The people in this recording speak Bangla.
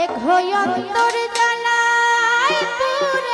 দেখো অন্তর জ্বালায় পুরে